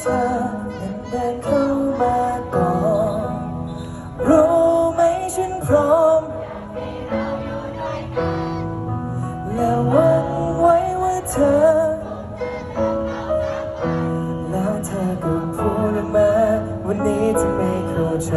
เธอนั้นเดินเข้ามาก่อนรู้ไหมฉันพร้อม และหวันไว้ว่าเธอ แล้วเธอก็พูดมาวันนี้จะไม่เข้าใจ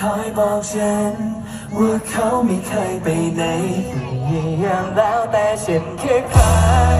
คอยบอกฉัน ว่าเขาไม่เคยไปไหนอย่างแล้วแต่ฉันแค่คอย